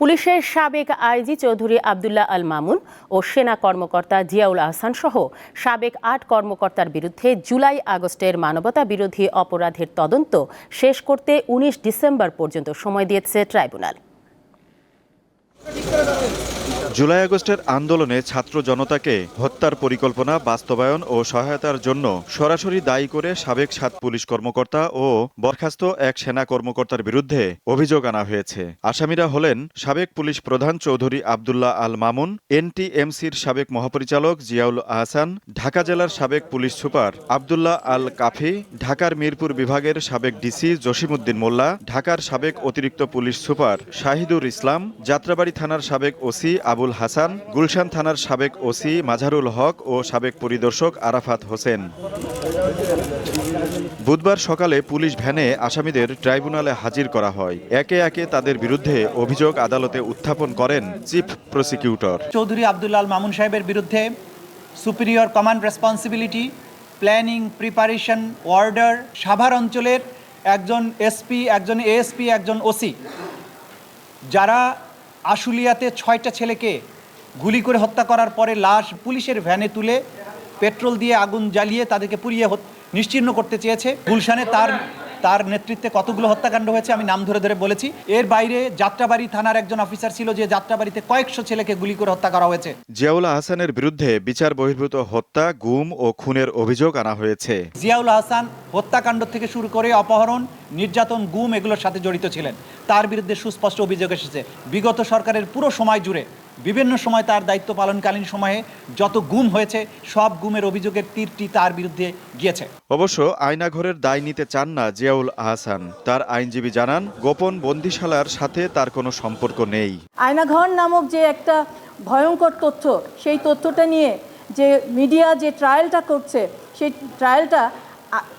পুলিশের সাবেক আইজি চৌধুরী আবদুল্লাহ আল মামুন ও সেনা কর্মকর্তা জিয়াউল আহসান সহ সাবেক আট কর্মকর্তার বিরুদ্ধে জুলাই আগস্টের মানবতা বিরোধী অপরাধের তদন্ত শেষ করতে উনিশ ডিসেম্বর পর্যন্ত সময় দিয়েছে ট্রাইব্যুনাল। জুলাই আগস্টের আন্দোলনে ছাত্র জনতাকে হত্যার পরিকল্পনা, বাস্তবায়ন ও সহায়তার জন্য সরাসরি দায়ী করে সাবেক সাত পুলিশ কর্মকর্তা ও বরখাস্ত এক সেনা কর্মকর্তার বিরুদ্ধে অভিযোগ আনা হয়েছে। আসামিরা হলেন সাবেক পুলিশ প্রধান চৌধুরী আবদুল্লাহ আল মামুন, এনটিএমসির সাবেক মহাপরিচালক জিয়াউল আহসান, ঢাকা জেলার সাবেক পুলিশ সুপার আবদুল্লাহ আল কাফি, ঢাকার মিরপুর বিভাগের সাবেক ডিসি জসিমউদ্দিন মোল্লা, ঢাকার সাবেক অতিরিক্ত পুলিশ সুপার শাহিদুর ইসলাম, যাত্রাবাড়ি থানার সাবেক ওসি আবুল হাসান, গুলশান থানার সাবেক ওসি মাঝারুল হক ও সাবেক পরিদর্শক আরাফাত হোসেন। বুধবার সকালে পুলিশ ভ্যানে আসামিদের ট্রাইব্যুনালে হাজির করা হয়। একে একে তাদের বিরুদ্ধে অভিযোগ আদালতে উত্থাপন করেন চিফ প্রসিকিউটর। চৌধুরী আবদুল্লাল মামুন সাহেবের বিরুদ্ধে superior command responsibility, planning, preparation, order, Savar অঞ্চলের একজন এসপি, একজন এএসপি, একজন ওসি। যারা আশুলিয়াতে ছয়টা ছেলেকে গুলি করে হত্যা করার পরে লাশ পুলিশের ভ্যানে তুলে পেট্রোল দিয়ে আগুন জ্বালিয়ে তাদেরকে পুড়িয়ে নিশ্চিহ্ন করতে চেয়েছে। গুলশানে তার তার নেতৃত্বে কতগুলো হত্যাকাণ্ড হয়েছে আমি নাম ধরে ধরে বলেছি। এর বাইরে যাত্রাবাড়ি থানার একজন অফিসার ছিল যে যাত্রাবাড়িতে কয়েকশো ছেলেকে গুলি করে হত্যা করা হয়েছে। জিয়াউল আহসানের বিরুদ্ধে বিচার বহির্ভূত হত্যা গুম ও খুনের অভিযোগ আনা হয়েছে। জিয়াউল হাসান হত্যাকাণ্ড থেকে শুরু করে অপহরণ নির্যাতন গুম এগুলোর সাথে জড়িত ছিলেন। তার বিরুদ্ধে সুস্পষ্ট অভিযোগ এসেছে। বিগত সরকারের পুরো সময় জুড়ে বিভিন্ন সময় তার দায়িত্ব পালনকালীন সময়ে যত গুম হয়েছে সব গুমের অভিযোগের তীরটি তার বিরুদ্ধে গিয়েছে। অবশ্য আয়নাঘরের দায় নিতে চান না জিয়াউল আহসান। তার আইনজীবী জানান গোপন বন্দিশালার সাথে তার কোনো সম্পর্ক নেই। আয়নাঘর নামক যে একটা ভয়ঙ্কর তথ্য সেই তথ্যটা নিয়ে যে মিডিয়া যে ট্রায়ালটা করছে সেই ট্রায়ালটা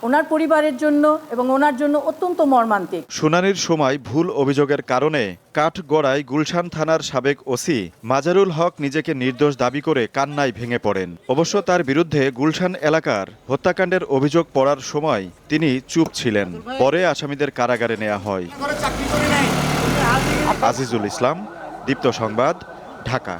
ওনার পরিবারের জন্য এবং ওনার জন্য অত্যন্ত মর্মান্তিক। শুনানির সময় ভুল অভিযোগের কারণে কাঠগড়ায় গুলশান থানার সাবেক ওসি মাজারুল হক নিজেকে নির্দোষ দাবি করে কান্নায় ভেঙে পড়েন। অবশ্য তার বিরুদ্ধে গুলশান এলাকার হত্যাকাণ্ডের অভিযোগ পড়ার সময় তিনি চুপ ছিলেন। পরে আসামিদের কারাগারে নেওয়া হয়। আজিজুল ইসলাম, দীপ্ত সংবাদ, ঢাকা।